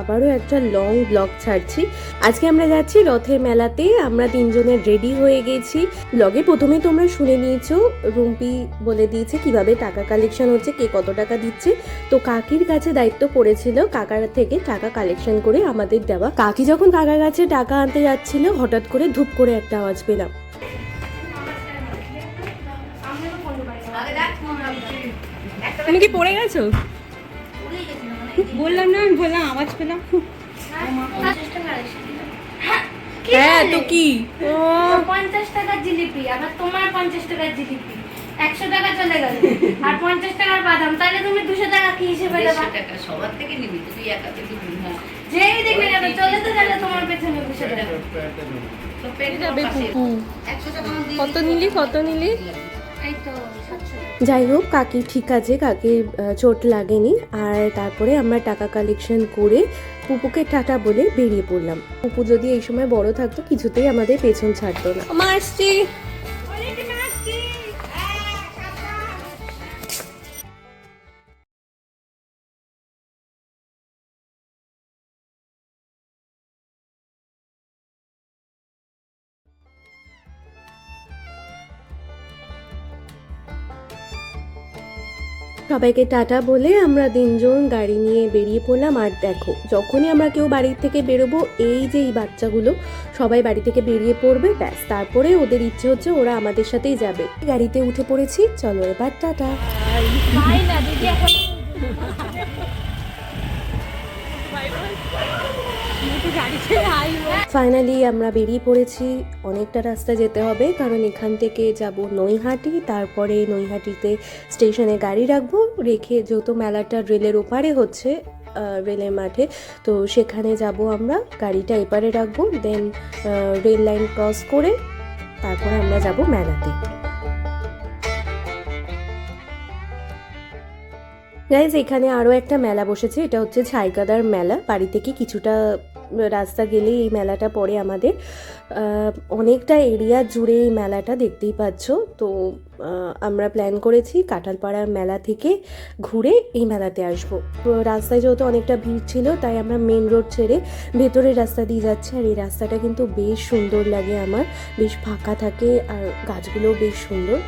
আবারও একটা long blog ছাড়ছি। আজকে আমরা যাচ্ছি রথের মেলাতে। আমরা তিনজনের রেডি হয়ে গেছি। ব্লগে প্রথমে তোমরা শুনে নিয়েছো, রুম্পি বলে দিয়েছে কীভাবে টাকা কালেকশন হচ্ছে, কে কত টাকা দিচ্ছে। তো কাকির কাছে দায়িত্ব পড়েছিল কাকার থেকে টাকা কালেকশন করে আমাদের দেওয়া। কাকি যখন কাকার কাছে টাকা আনতে যাচ্ছিল, হঠাৎ করে ধূপ করে একটা আওয়াজ পেলাম। তুমি কি পড়ে গেছো? বললাম না আমি বললাম আওয়াজ পেলাম। হ্যাঁ তো কি? ও। পঞ্চাশ টাকার জিলিপি আবার তোমার পঞ্চাশ টাকার জিলিপি। একশো টাকা চলে গেল। আর পঞ্চাশ টাকার বাদাম তাহলে তুমি দুশো টাকা কি হিসেবে দেবা? টাকা সবার থেকে নিবি তুই একা থেকে নিবি। যেই দেখবে যাবে চলে তো গেলে তোমার পেছনে একশো টাকা কত নিলি কত নিলি? এই তো সাতশো। যাই হোক, কাকি ঠিক আছে, কাকির চোট লাগেনি। আর তারপরে আমরা টাকা কালেকশন করে পুপুকে টাটা বলে বেরিয়ে পড়লাম। পুপু যদি এই সময় বড় থাকতো, কিছুতেই আমাদের পেছন ছাড়তো না। আমার সবাইকে টাটা বলে আমরা তিনজন গাড়ি নিয়ে বেরিয়ে পড়লাম। আর দেখো, যখনই আমরা কেউ বাড়ির থেকে বেরোবো, এই যে এই বাচ্চাগুলো সবাই বাড়ি থেকে বেরিয়ে পড়বে, ব্যাস। তারপরে ওদের ইচ্ছে হচ্ছে ওরা আমাদের সাথেই যাবে। গাড়িতে উঠে পড়েছি, চলো এবার টাটা। ফাইনালি আমরা বেরিয়ে পড়েছি। অনেকটা রাস্তা যেতে হবে, কারণ এখান থেকে যাব নৈহাটি, তারপরে নৈহাটিতে স্টেশনে গাড়ি রাখব, রেখে যেহেতু মেলাটা রেলের ওপারে হচ্ছে রেলের মাঠে, তো সেখানে যাব আমরা, গাড়িটা এপারে রাখব দেন রেল লাইন ক্রস করে তারপরে আমরা যাব মেলাতে। গাইজ এখানে আরও একটা মেলা বসেছে, এটা হচ্ছে ছাইকাদার মেলা বাড়ি থেকে কিছুটা রাস্তা গেলেই এই মেলাটা পড়ে আমাদের। অনেকটা এরিয়া জুড়ে এই মেলাটা দেখতেই পাচ্ছ। তো আমরা প্ল্যান করেছি কাঁঠালপাড়ার মেলা থেকে ঘুরে এই মেলাতে আসব। রাস্তায় যেহেতু অনেকটা ভিড় ছিল, তাই আমরা মেন রোড ছেড়ে ভেতরের রাস্তা দিয়ে যাচ্ছি। আর এই রাস্তাটা কিন্তু বেশ সুন্দর লাগে আমার। বেশ ফাঁকা থাকে আর গাছগুলোও বেশ সুন্দর।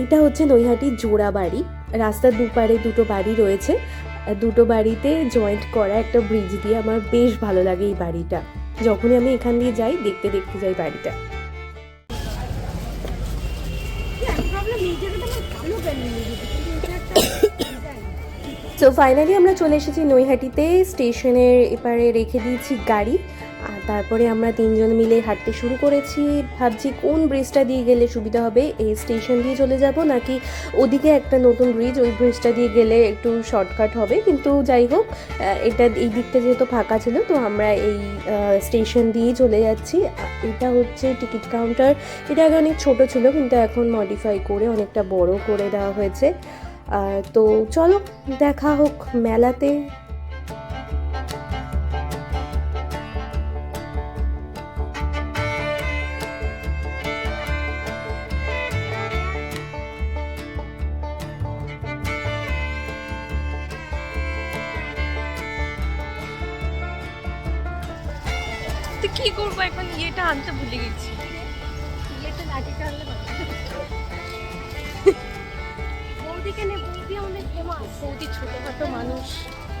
এটা হচ্ছে নৈহাটির জোড়া বাড়ি রাস্তার দুপারে দুটো বাড়ি রয়েছে। দুটো বাড়িতে জয়েন্ট করা একটা ব্রিজ দিয়ে আমার বেশ ভালো লাগে এই বাড়িটা। যখনই আমি এখান দিয়ে যাই, দেখতে দেখতে যাই বাড়িটা। সো ফাইনালি আমরা চলে এসেছি নৈহাটিতে, স্টেশনের এপারে রেখে দিয়েছি গাড়ি। আর তারপরে আমরা তিনজন মিলে হাঁটতে শুরু করেছি। ভাবছি কোন ব্রিজটা দিয়ে গেলে সুবিধা হবে? এই স্টেশন দিয়ে চলে যাব নাকি ওদিকে একটা নতুন ব্রিজ ওই ব্রিজটা দিয়ে গেলে একটু শর্টকাট হবে? কিন্তু যাই হোক এটা এই দিকটা যেহেতু ফাঁকা ছিল, তো আমরা এই স্টেশন দিয়েই চলে যাচ্ছি। এটা হচ্ছে টিকিট কাউন্টার এটা আগে অনেক ছোট ছিল, কিন্তু এখন মডিফাই করে অনেকটা বড় করে দেওয়া হয়েছে। তো চলো, দেখা হোক মেলাতে। তো কি করব? এখন ইয়েটা আনতে ভুলে গেছি। ইয়েটা লাঠিটা আনলে। বৌদিকে নে বৌদি অনেক ফেমাস বৌদি ছোটখাটো মানুষ।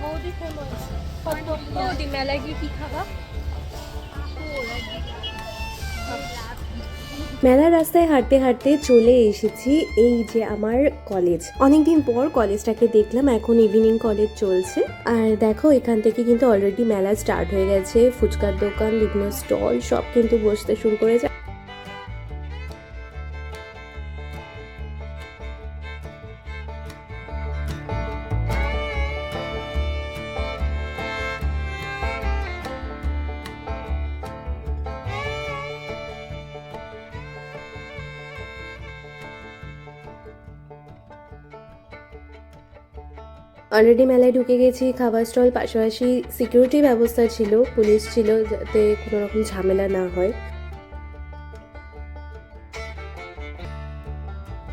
বৌদি ফেমাস বৌদি মেলায় গিয়ে কি খাবা? মেলার রাস্তায় হাঁটতে হাঁটতে চলে এসেছি এই যে আমার কলেজ অনেকদিন পর কলেজটাকে দেখলাম, এখন ইভিনিং কলেজ চলছে। আর দেখো, এখান থেকে কিন্তু অলরেডি মেলা স্টার্ট হয়ে গেছে। ফুচকার দোকান, বিভিন্ন স্টল সব কিন্তু বসতে শুরু করেছে। অলরেডি মেলায় ঢুকে গেছি, খাবার স্টল পাশাপাশি সিকিউরিটি ব্যবস্থা ছিল পুলিশ ছিল, যাতে কোনো রকম ঝামেলা না হয়।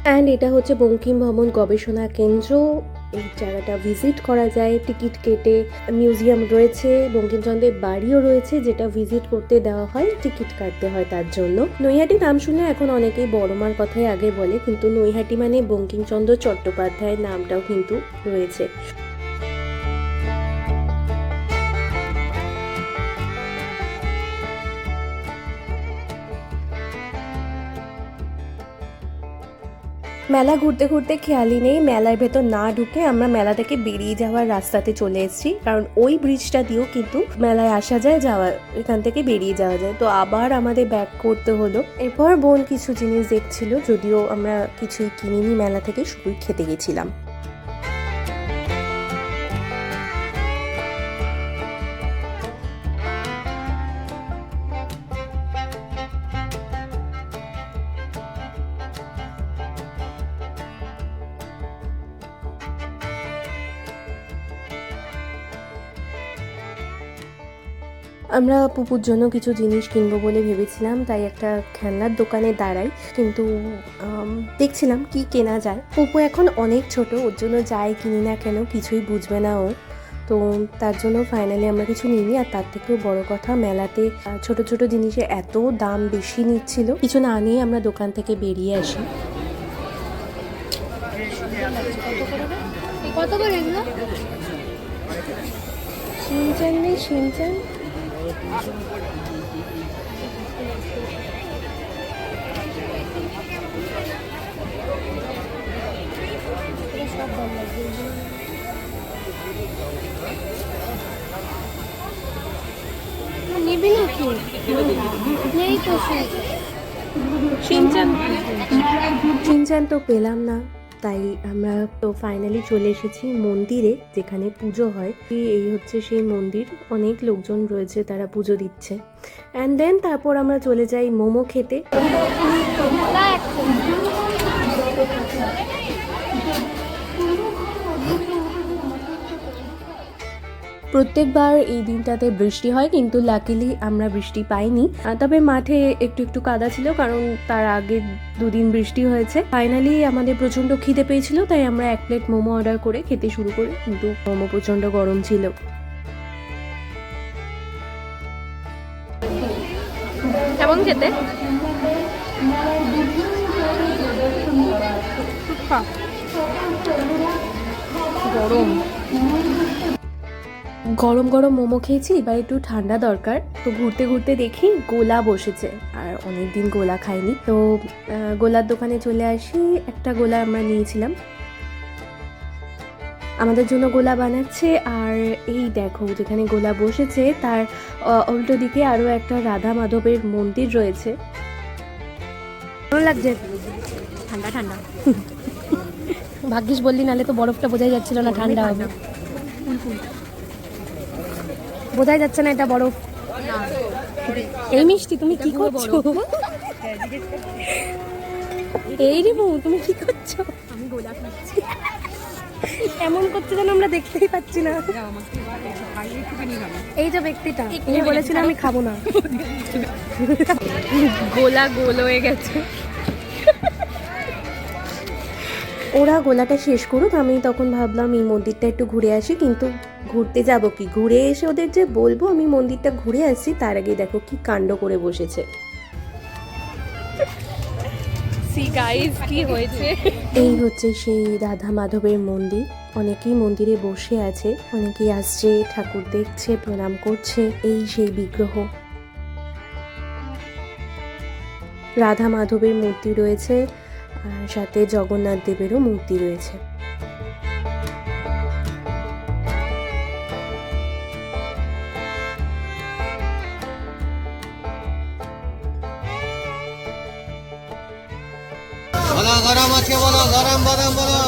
অ্যান্ড এটা হচ্ছে বঙ্কিম ভবন গবেষণা কেন্দ্র। এই জায়গাটা ভিজিট করা যায়, টিকিট কেটে মিউজিয়াম রয়েছে, বঙ্কিমচন্দ্রের বাড়িও রয়েছে, যেটা ভিজিট করতে দেওয়া হয়, টিকিট কাটতে হয় তার জন্য। নৈহাটি নাম শুনে এখন অনেকেই বড়মার কথাই আগে বলে, কিন্তু নৈহাটি মানে বঙ্কিমচন্দ্র চট্টোপাধ্যায়ের নামটাও কিন্তু রয়েছে। মেলা ঘুরতে ঘুরতে খেয়ালই নেই, মেলার ভেতর না ঢুকে আমরা মেলা থেকে বেরিয়ে যাওয়ার রাস্তাতে চলে এসেছি। কারণ ওই ব্রিজটা দিয়েও কিন্তু মেলায় আসা যায়, যাওয়া, এখান থেকে বেরিয়ে যাওয়া যায়। তো আবার আমাদের ব্যাক করতে হলো। এরপর বোন কিছু জিনিস দেখছিল, যদিও আমরা কিছুই কিনিনি, মেলা থেকে শুধুই খেতে গেছিলাম। আমরা পুপুর জন্য কিছু জিনিস কিনবো বলে ভেবেছিলাম তাই একটা খেলনার দোকানে দাঁড়াই। কিন্তু দেখছিলাম কি কেনা যায়। পুপু এখন অনেক ছোট ওর জন্য যাই কিনি না কেন কিছুই বুঝবে না ও। তো তার জন্য ফাইনালি আমরা কিছু নিইনি আর তার থেকেও বড় কথা মেলাতে ছোট ছোট জিনিসে এত দাম বেশি নিচ্ছিল। কিছু না নিয়ে আমরা দোকান থেকে বেরিয়ে আসি। কত করে এগুলো? শিনচান নেই শিনচান নিবি নাকি? নেই তো সিনচান তো পেলাম না। তাই আমরা তো ফাইনালি চলে এসেছি মন্দিরে, যেখানে পুজো হয়। এই- হচ্ছে সেই মন্দির, অনেক লোকজন রয়েছে তারা পুজো দিচ্ছে। অ্যান্ড দেন তারপর আমরা চলে যাই মোমো খেতে। প্রত্যেকবার এই দিনটাতে বৃষ্টি হয়, কিন্তু লাকিলি আমরা বৃষ্টি পাইনি। তবে মাঠে একটু একটু কাদা ছিল, কারণ তার আগে দুদিন বৃষ্টি হয়েছে। ফাইনালি আমাদের প্রচণ্ড খিদে পেয়েছিল, তাই আমরা এক প্লেট মোমো অর্ডার করে খেতে শুরু করি, কিন্তু মোমো প্রচণ্ড গরম ছিল। কেমন খেতে? গরম। গরম গরম মোমো খেয়েছি এবার একটু ঠান্ডা দরকার। তো ঘুরতে ঘুরতে দেখি গোলা বসেছে আর অনেক দিন গোলা খাইনি। তো গোলার দোকানে চলে আসি একটা গোলা আমরা নিয়েছিলাম। আমাদের জন্য গোলা বানাচ্ছে আর এই দেখো যেখানে গোলা বসেছে তার উল্টো দিকে আরও একটা রাধা মাধবের মন্দির রয়েছে। ভালো লাগছে? ঠান্ডা ঠান্ডা। ভাগ্যিস বললি নালে তো বরফটা বোঝাই যাচ্ছিল না ঠান্ডা হবে। বোঝাই যাচ্ছে না এটা বরফ এই মিষ্টি তুমি কি করছ? এই রে বউ তুমি কি করছ? আমি গোলা খাচ্ছি এমন করছে যেন আমরা দেখতেই পাচ্ছি না। এই যে ব্যক্তিটা উনি বলেছিলেন আমি খাব না। গোলা গোল হয়ে গেছে। ওরা গোলাটা শেষ করুক আমি তখন ভাবলাম এই মন্দিরটা একটু ঘুরে আসি কিন্তু ঘুরতে যাব কি? ঘুরে এসে ওদের যে বলব আমি মন্দিরটা ঘুরে আসছি তার আগে দেখো কি কাণ্ড করে বসেছে। কি হয়েছে? এই হচ্ছে সেই রাধা মাধবের মন্দির। অনেকেই মন্দিরে বসে আছে অনেকেই আসছে ঠাকুর দেখছে প্রণাম করছে এই সেই বিগ্রহ। রাধা মাধবের মূর্তি রয়েছে আর সাথে জগন্নাথ দেবেরও মূর্তি রয়েছে। আছে বলো, গরম গরম বলো।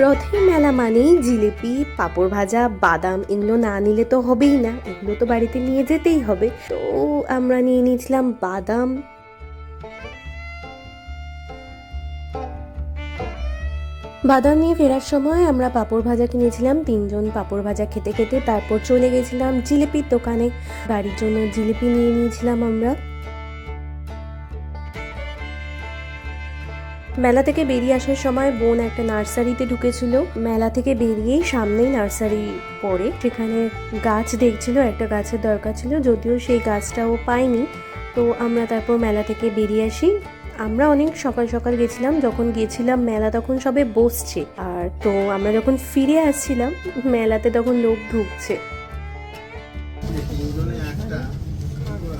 রথের মেলা মানেই জিলিপি, পাঁপড় ভাজা, বাদাম, এগুলো না নিলে তো হবেই না। এগুলো তো বাড়িতে নিয়ে যেতেই হবে। তো আমরা নিয়ে নিয়েছিলাম বাদাম বাদাম নিয়ে ফেরার সময় আমরা পাঁপড় ভাজা কিনেছিলাম, তিনজন পাঁপড় ভাজা খেতে খেতে তারপর চলে গেছিলাম জিলিপির দোকানে। বাড়ির জন্য জিলিপি নিয়ে নিয়েছিলাম আমরা। মেলা থেকে বেরিয়ে আসার সময় বোন একটা নার্সারিতে ঢুকেছিল। মেলা থেকে বেরিয়েই সামনেই নার্সারি পড়ে। সেখানে গাছ দেখছিল, একটা গাছের দরকার ছিল, যদিও সেই গাছটাও পাইনি তো আমরা তারপর মেলা থেকে বেরিয়ে আসি। আমরা অনেক সকাল সকাল গেছিলাম যখন গিয়েছিলাম মেলা তখন সবে বসছে। আর তো আমরা যখন ফিরে আসছিলাম মেলাতে তখন লোক ঢুকছে।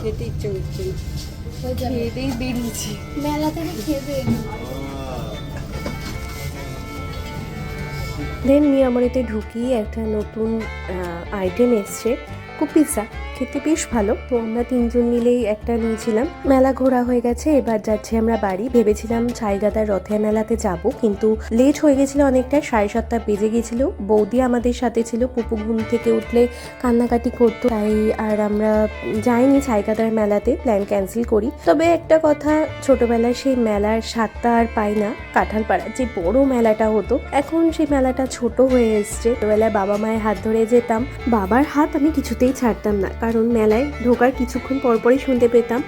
খেতে ইচ্ছে করছে খেতেই বেরিয়েছি। মেলা থেকে খেয়ে দেন নিয়ামরিতে ঢুকি একটা নতুন আইটেম এসছে কুপিজা খেতে বেশ ভালো। তো আমরা তিনজন মিলেই একটা নিয়েছিলাম। মেলা ঘোরা হয়ে গেছে, এবার যাচ্ছি আমরা বাড়ি। ভেবেছিলাম ছাইগাদার রথের মেলাতে যাব, কিন্তু লেট হয়ে গেছিল অনেকটা সাড়ে সাতটা বেজে গেছিল বৌদি আমাদের সাথে ছিল, পুপু ঘুম থেকে উঠলে কান্নাকাটি করতো, তাই আর আমরা যাইনি ছাইগাদার মেলাতে প্ল্যান ক্যান্সেল করি। তবে একটা কথা, ছোটবেলায় সেই মেলার স্বাদটা আর পাই না, কাঁঠালপাড়ার যে বড় মেলাটা হতো, এখন সেই মেলাটা ছোট হয়ে এসছে। ছোটবেলায় বাবা মায়ের হাত ধরে যেতাম, বাবার হাত আমি কিছুতেই ছাড়তাম না কারণ মেলায় ঢোকার কিছুক্ষণ পরপরই শুনতে পেতাম,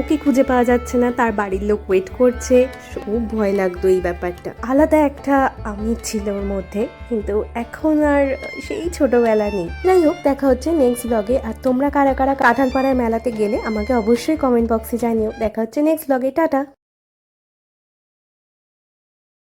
ওকে খুঁজে পাওয়া যাচ্ছে না, তার বাড়ির লোক ওয়েট করছে। খুব ভয় লাগতো এই ব্যাপারটা। আলাদা একটা আমি ছিল ওর মধ্যে, কিন্তু এখন আর সেই ছোটবেলা নেই। যাই হোক, দেখা হচ্ছে নেক্সট ব্লগে আর তোমরা কারা কারা কাঁঠালপাড়ার মেলাতে গেলে আমাকে অবশ্যই কমেন্ট বক্সে জানিও। দেখা হচ্ছে নেক্সট ব্লগে টাটা!